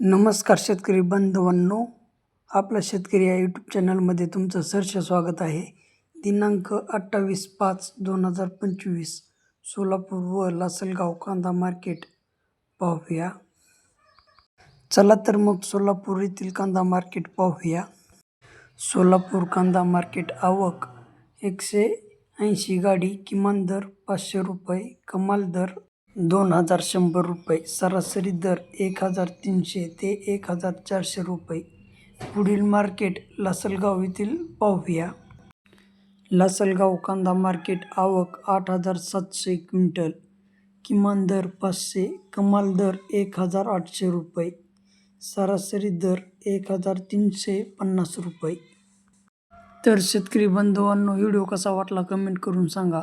नमस्कार शेतकरी बांधवांनो. आपलं शेतकरी या यूट्यूब चॅनलमध्ये तुमचं सहर्ष स्वागत आहे. दिनांक अठ्ठावीस पाच दोन हजार पंचवीस सोलापूर व लासलगाव कांदा मार्केट पाहूया. चला तर मग सोलापूर येथील कांदा मार्केट पाहूया. सोलापूर कांदा मार्केट आवक एकशे ऐंशी गाडी किमान दर पाचशे रुपये कमाल दर दोन हजार शंभर रुपये सरासरी दर एक हजार तीनशे ते एक हजार चारशे रुपये. पुढील मार्केट लासलगाव येथील पाहूया. लासलगाव कांदा मार्केट आवक आठ हजार सातशे क्विंटल. किमान दर पाचशे कमाल दर एक हजार आठशे रुपये. सरासरी दर एक हजार तीनशे पन्नास रुपये. तर शेतकरी बंधूंनो व्हिडिओ कसा वाटला कमेंट करून सांगा.